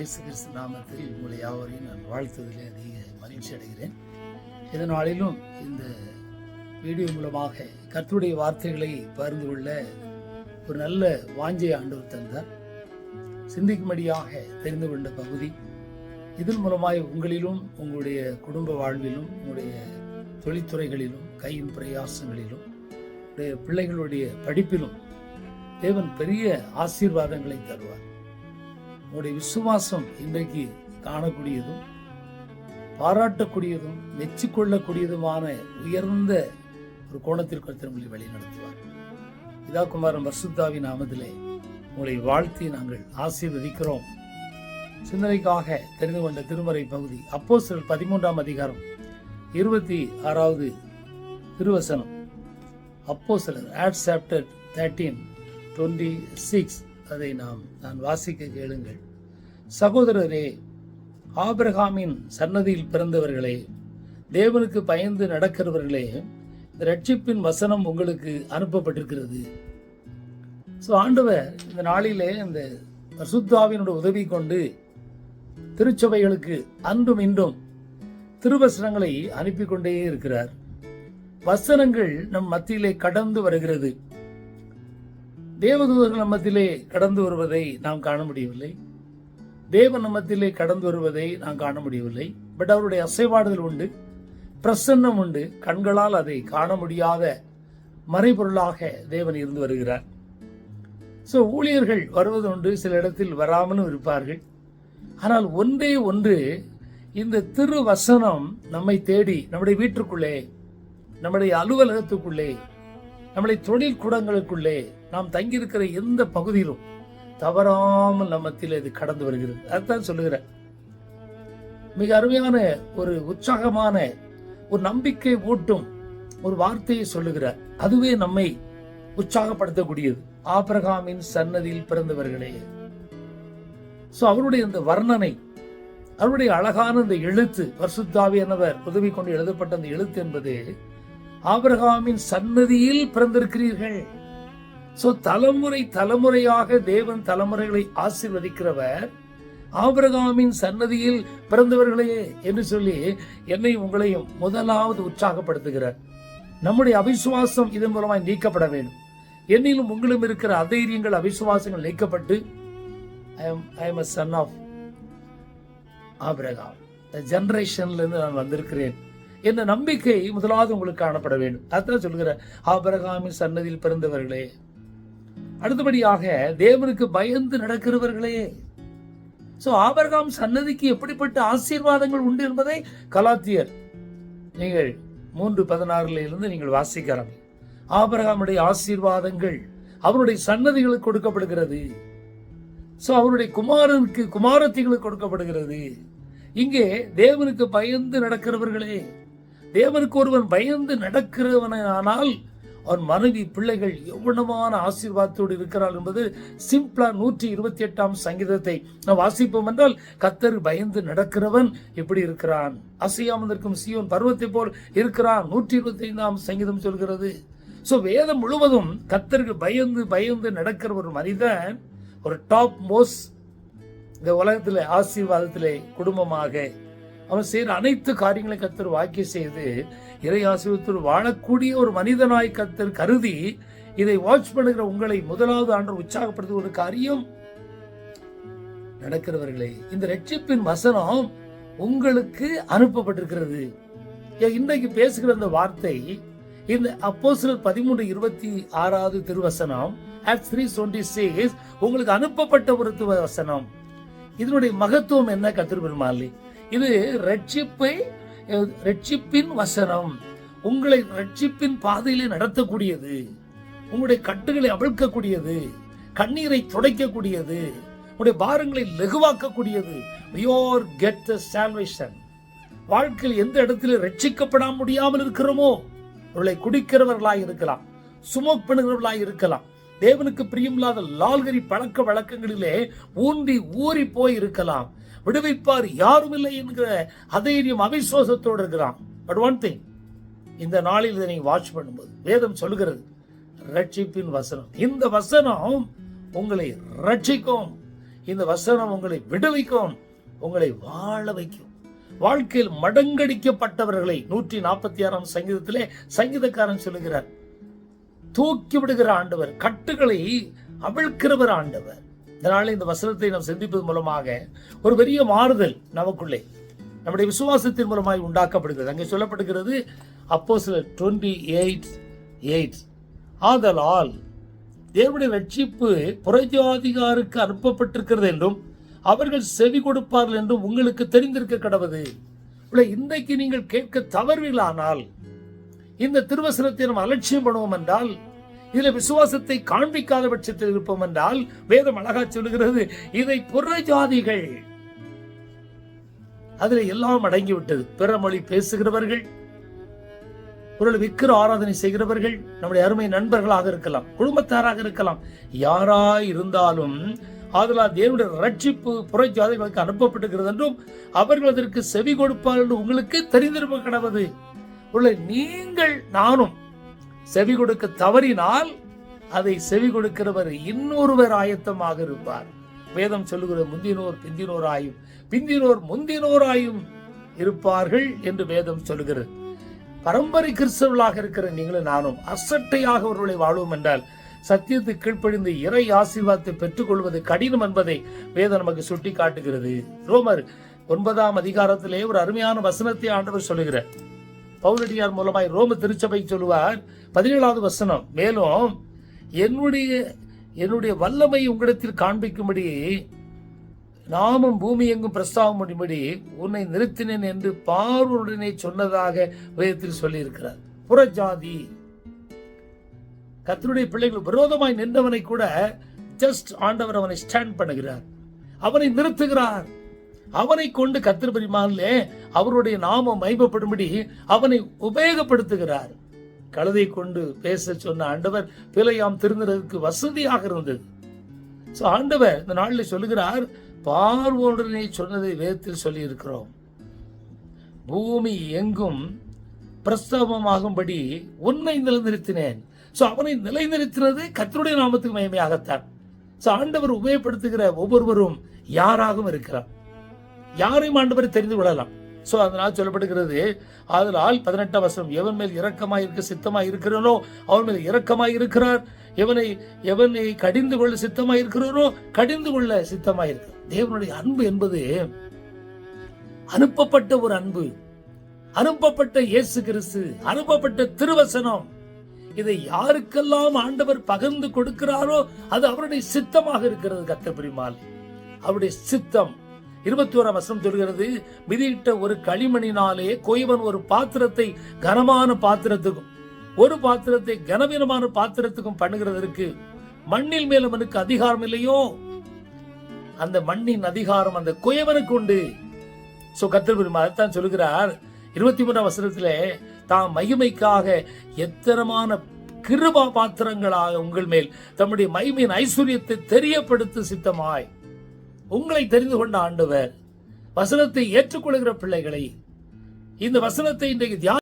இயேசு கிறிஸ்து நாமத்தில் உங்களை யாவரையும் நான் வாழ்த்துவதிலே அதிக மகிழ்ச்சி அடைகிறேன். இதனாலும் இந்த வீடியோ மூலமாக கர்த்துடைய வார்த்தைகளை பகிர்ந்து கொள்ள ஒரு நல்ல வாஞ்சை ஆண்டவர் தந்தார். சிந்திக்கும்படியாக தெரிந்து கொண்ட பகுதி இதன் மூலமாய் உங்களிலும் உங்களுடைய குடும்ப வாழ்விலும் உங்களுடைய தொழில்துறைகளிலும் கையின் பிரயாசங்களிலும் உடைய பிள்ளைகளுடைய படிப்பிலும் தேவன் பெரிய ஆசீர்வாதங்களை தருவார். உங்களுடைய விசுவாசம் இன்றைக்கு காணக்கூடியதும் பாராட்டக்கூடியதும் மெச்சிக்கொள்ளக்கூடியதுமான உயர்ந்த ஒரு கோணத்திற்கு கர்த்தர் வழிநடத்துவார் இதா குமாரன் வசுத்தாவின் நாமத்திலே உங்களை வாழ்த்தி நாங்கள் ஆசீர்வதிக்கிறோம். சிந்தனைக்காக தெரிந்து கொண்ட திருமறை பகுதி அப்போ பதிமூன்றாம் அதிகாரம் இருபத்தி ஆறாவது திருவசனம். அப்போ சிலர் add chapter thirteen twenty six அதை நாம் நான் வாசிக்க கேளுங்கள். சகோதரரே ஆபிரகாமின் சன்னதியில் பிறந்தவர்களே தேவனுக்கு பயந்து நடக்கிறவர்களே இந்த ரட்சிப்பின் வசனம் உங்களுக்கு அனுப்பப்பட்டிருக்கிறது. ஸோ ஆண்டவர் இந்த நாளிலே இந்த பசுத்தாவினுடைய உதவி கொண்டு திருச்சபைகளுக்கு அன்றும் இன்றும் திருவசனங்களை அனுப்பி கொண்டே இருக்கிறார். வசனங்கள் நம் மத்தியிலே கடந்து வருகிறது. தேவதூதர்கள் நம்மத்திலே கடந்து வருவதை நாம் காண முடியவில்லை. தேவன் நம்மத்திலே கடந்து வருவதை நாம் காண முடியவில்லை. பட் அவருடைய அசைவாடுதல் உண்டு. பிரசன்னம் உண்டு. கண்களால் அதை காண முடியாத மறைபொருளாக தேவன் இருந்து வருகிறார். ஸோ ஊழியர்கள் வருவது உண்டு. சில இடத்தில் வராமலும் இருப்பார்கள். ஆனால் ஒன்றே ஒன்று இந்த திரு வசனம் நம்மை தேடி நம்முடைய வீட்டுக்குள்ளே நம்முடைய அலுவலகத்துக்குள்ளே நம்முடைய தொழில் கூடங்களுக்குள்ளே நாம் தங்கியிருக்கிற எந்த பகுதியிலும் தவறாமல் நம்மத்தில் இது கடந்து வருகிறது. அதுதான் சொல்லுகிறேன். மிக அருமையான ஒரு உற்சாகமான ஒரு நம்பிக்கை ஊட்டும் ஒரு வார்த்தையை சொல்லுகிறார். அதுவே நம்மை உற்சாகப்படுத்தக்கூடியது. ஆபிரகாமின் சன்னதியில் பிறந்தவர்களே. சோ அவருடைய இந்த வர்ணனை அவருடைய அழகான இந்த எழுத்து பரிசுத்தாவியானவர் உதவி கொண்டு எழுதப்பட்ட அந்த எழுத்து என்பது ஆபிரகாமின் சன்னதியில் பிறந்திருக்கிறீர்கள். சோ தலைமுறை தலைமுறையாக தேவன் தலைமுறைகளை ஆசிர்வதிக்கிறவர். ஆபிரகாமின் சன்னதியில் பிறந்தவர்களே என்று சொல்லி என்னை உங்களையும் முதலாவது உற்சாகப்படுத்துகிறார். நம்முடைய அவிசுவாசம் இதன் மூலமாய் நீக்கப்பட வேண்டும். என்னிலும் உங்களும் இருக்கிற அதைரியங்கள் அவிசுவாசங்கள் நீக்கப்பட்டு I am I am a son of Abraham ஜெனரேஷன்ல ஜென்ரேஷன்லேருந்து நான் வந்திருக்கிறேன். என்ற நம்பிக்கை முதலாவது உங்களுக்கு காணப்பட வேண்டும். அதான் சொல்கிற ஆபிரகாமின் சன்னதியில் பிறந்தவர்களே. அடுத்தபடியாக தேவனுக்கு பயந்து நடக்கிறவர்களே. சோ ஆபரகாம் சன்னதிக்கு எப்படிப்பட்ட ஆசீர்வாதங்கள் உண்டு என்பதை கலாத்தியர் நீங்கள் மூன்று பதினாறுல இருந்து நீங்கள் வாசிக்கலாம் ஆபரகாமுடைய ஆசீர்வாதங்கள் அவருடைய சன்னதிகளுக்கு கொடுக்கப்படுகிறது. சோ அவருடைய குமாரனுக்கு குமாரத்திகளுக்கு கொடுக்கப்படுகிறது. இங்கே தேவனுக்கு பயந்து நடக்கிறவர்களே. தேவனுக்கு ஒருவன் பயந்து நடக்கிறவனானால் அவன் மனைவி பிள்ளைகள் எவ்வளவான ஆசீர்வாதத்தோடு இருக்கிறாள் என்பது சிம்பிளா நூற்றி இருபத்தி எட்டாம் சங்கீதத்தை நாம் வாசிப்போம் என்றால் கத்தர் பயந்து நடக்கிறவன் எப்படி இருக்கிறான்? அசையாமல் இருக்கும் சியோன் பருவத்தை போல் இருக்கிறான் நூற்றி இருபத்தி ஐந்தாம் சங்கீதம் சொல்கிறது. ஸோ வேதம் முழுவதும் கத்தருக்கு பயந்து பயந்து நடக்கிற ஒரு மனிதன் ஒரு டாப் மோஸ்ட் இந்த உலகத்தில் ஆசீர்வாதத்திலே குடும்பமாக அவன் செய்கிற அனைத்து காரியங்களையும் கத்தர் வாக்கி செய்து இறை ஆசீர்வத்தில் வாழக்கூடிய ஒரு மனிதனாய் கத்தர் கருதி இதை வாட்ச் பண்ணுகிற உங்களை முதலாவது ஆண்டு உற்சாகப்படுத்த ஒரு காரியம் நடக்கிறவர்களே இந்த ரட்சிப்பின் வசனம் உங்களுக்கு அனுப்பப்பட்டிருக்கிறது. ஏன் இன்றைக்கு பேசுகிற அந்த வார்த்தை இந்த அப்போஸ்தலர் பதிமூன்று இருபத்தி ஆறாவது திருவசனம் at 326 உங்களுக்கு அனுப்பப்பட்ட ஒரு வசனம். இதனுடைய மகத்துவம் என்ன கத்திர பெருமாளி? இது ரட்சிப்பை ரட்சிப்பின் வசனம். உங்களை ரட்சிப்பின் பாதையிலே நடத்தக்கூடியது. உங்களுடைய கட்டுகளை அவிழ்க்கக்கூடியது. கண்ணீரை துடைக்கக்கூடியது. உங்களுடைய பாரங்களை லெகுவாக்கக்கூடியது. யோர் கெட் த சால்வேஷன் வாழ்க்கையில் எந்த இடத்துல ரட்சிக்கப்பட முடியாமல் இருக்கிறோமோ அவர்களை குடிக்கிறவர்களாய் இருக்கலாம். சுமோக் பண்ணுகிறவர்களாய் இருக்கலாம். தேவனுக்கு பிரியமில்லாத லால்கரி பழக்க வழக்கங்களிலே ஊன்றி ஊறி போய் இருக்கலாம். விடுவிப்பார் யாரும் இல்லை என்கிற அதைரியம் அவிசுவாசத்தோடு இருக்கிறான். பட் ஒன் திங் இந்த நாளில் இதை நீங்கள் வாட்ச் பண்ணும்போது வேதம் சொல்லுகிறது ரட்சிப்பின் வசனம். இந்த வசனம் உங்களை ரட்சிக்கும். இந்த வசனம் உங்களை விடுவிக்கும் உங்களை வாழ வைக்கும். வாழ்க்கையில் மடங்கடிக்கப்பட்டவர்களை நூற்றி நாற்பத்தி ஆறாம் சங்கீதத்திலே சங்கீதக்காரன் சொல்லுகிறார் தூக்கி விடுகிற ஆண்டவர் கட்டுகளை அவிழ்க்கிறவர் ஆண்டவர். இதனால் இந்த வசனத்தை நாம் சிந்திப்பது மூலமாக ஒரு பெரிய மாறுதல் நமக்குள்ளே நம்முடைய விசுவாசத்தின் மூலமாய் உண்டாக்கப்படுகிறது. அங்கே சொல்லப்படுகிறது அப்போ சில டுவெண்ட்டி எயிட் எயிட். ஆதலால் தேவனுடைய ரட்சிப்பு புரஜாதிகாருக்கு அனுப்பப்பட்டிருக்கிறது என்றும் அவர்கள் செவி கொடுப்பார்கள் என்றும் உங்களுக்கு தெரிந்திருக்க கடவுது இன்றைக்கு நீங்கள் கேட்க தவறுவீர்களானால் இந்த திருவசனத்தை நாம் அலட்சியம் பண்ணுவோம் என்றால் இதுல விசுவாசத்தை காண்பிக்காத பட்சத்தில் இருப்போம் என்றால் வேதம் அழகா சொல்லுகிறது இதை புறஜாதிகள். அதுல எல்லாம் அடங்கி விட்டது பிற மொழி பேசுகிறவர்கள் ஒரு விக்கிர ஆராதனை செய்கிறவர்கள் நம்முடைய அருமை நண்பர்களாக இருக்கலாம் குடும்பத்தாராக இருக்கலாம். யாராய் இருந்தாலும் ஆதலால் தேவனுடைய ரட்சிப்பு புறஜாதிகளுக்கு அனுப்பப்பட்டுகிறது என்றும் அவர்கள் அதற்கு செவி கொடுப்பார்கள் என்று உங்களுக்கு தெரிந்திருக்க கிடவது உள்ள நீங்கள் நானும் செவி கொடுக்க தவறினால் அதை செவி கொடுக்கிறவர் இன்னொருவர் ஆயத்தமாக இருப்பார். வேதம் சொல்லுகிற முந்தினோர் பிந்தினோராயும் பிந்தினோர் முந்தினோராயும் இருப்பார்கள் என்று வேதம் சொல்லுகிறது. பரம்பரை கிறிஸ்தவர்களாக இருக்கிற நீங்களும் நானும் அசட்டையாக அவர்களை வாழ்வோம் என்றால் சத்தியத்து கீழ்ப்படிந்து இறை ஆசீர்வாதத்தை பெற்றுக்கொள்வது கடினம் என்பதை வேதம் நமக்கு சுட்டி காட்டுகிறது ரோமர் ஒன்பதாம் அதிகாரத்திலே ஒரு அருமையான வசனத்தை ஆண்டவர் சொல்லுகிறார். பௌரடியார் மூலமாய் ரோம திருச்சபை சொல்லுவார் பதினேழாவது வசனம் மேலும் என்னுடைய என்னுடைய வல்லமை உங்களிடத்தில் காண்பிக்கும்படி நாமும் பூமி எங்கும் பிரஸ்தாபம் முடியும்படி உன்னை நிறுத்தினேன் என்று பார்வனுடனே சொன்னதாக வேதத்தில் சொல்லியிருக்கிறார். புறஜாதி. கர்த்தருடைய பிள்ளைகள் விரோதமாய் நின்றவனை கூட ஜஸ்ட் ஆண்டவர் அவனை ஸ்டாண்ட் பண்ணுகிறார். அவனை நிறுத்துகிறார். அவனை கொண்டு கத்திர பரிமாறிலே அவருடைய நாமம் மைபப்படும்படி அவனை உபயோகப்படுத்துகிறார். கழுதை கொண்டு பேச சொன்ன ஆண்டவர் பிழையாம் திருந்துறதுக்கு வசதியாக இருந்தது. ஸோ ஆண்டவர் இந்த நாளில் சொல்லுகிறார் பார்வோடனே சொன்னதை வேதத்தில் சொல்லி இருக்கிறோம் பூமி எங்கும் பிரஸ்தாபமாகும்படி உன்னை நிலைநிறுத்தினேன். ஸோ அவனை நிலைநிறுத்தினது கத்தருடைய நாமத்துக்கு மகிமையாகத்தான். ஸோ ஆண்டவர் உபயோகப்படுத்துகிற ஒவ்வொருவரும் யாராகவும் இருக்கிறார் யாரையும் ஆண்டவர் தெரிந்து கொள்ளலாம். ஸோ அதனால் சொல்லப்படுகிறது அதனால் பதினெட்டாம் வசனம் எவன் மேல் இரக்கமாக இருக்க சித்தமாக இருக்கிறானோ அவன் மேல் இரக்கமாக இருக்கிறார் எவனை எவனை கடிந்து கொள்ள சித்தமாக இருக்கிறானோ கடிந்து கொள்ள சித்தமாக இருக்கிறார் தேவனுடைய அன்பு என்பது அனுப்பப்பட்ட ஒரு அன்பு. அனுப்பப்பட்ட இயேசு கிறிஸ்து அனுப்பப்பட்ட திருவசனம். இதை யாருக்கெல்லாம் ஆண்டவர் பகிர்ந்து கொடுக்கிறாரோ அது அவருடைய சித்தமாக இருக்கிறது கத்தப்பிரிமால் அவருடைய சித்தம். இருபத்தி ஒரு வசம் சொல்கிறது மிதியிட்ட ஒரு களிமணினாலே கொய்வன் ஒரு பாத்திரத்தை கனமான பாத்திரத்துக்கும் ஒரு பாத்திரத்தை கனவீனமான பாத்திரத்துக்கும் பண்ணுகிறதற்கு மண்ணில் மேல் அவனுக்கு அதிகாரம் இல்லையோ? அந்த மண்ணின் அதிகாரம் அந்த குயவனுக்கு உண்டு. சோ கத்தர் பெருமா அதைத்தான் சொல்லுகிறார். இருபத்தி மூன்றாம் வசனத்திலே தாம் மகிமைக்காக எத்தனமான கிருபா பாத்திரங்களாக உங்கள் மேல் தம்முடைய மகிமையின் ஐஸ்வர்யத்தை தெரியப்படுத்த சித்தமாய். உங்களை தெரிந்து கொண்ட ஆண்டவர் வசனத்தை ஏற்றுக்கொள்கிற பிள்ளைகளை இந்த வசனத்தை இன்றைக்கு தியான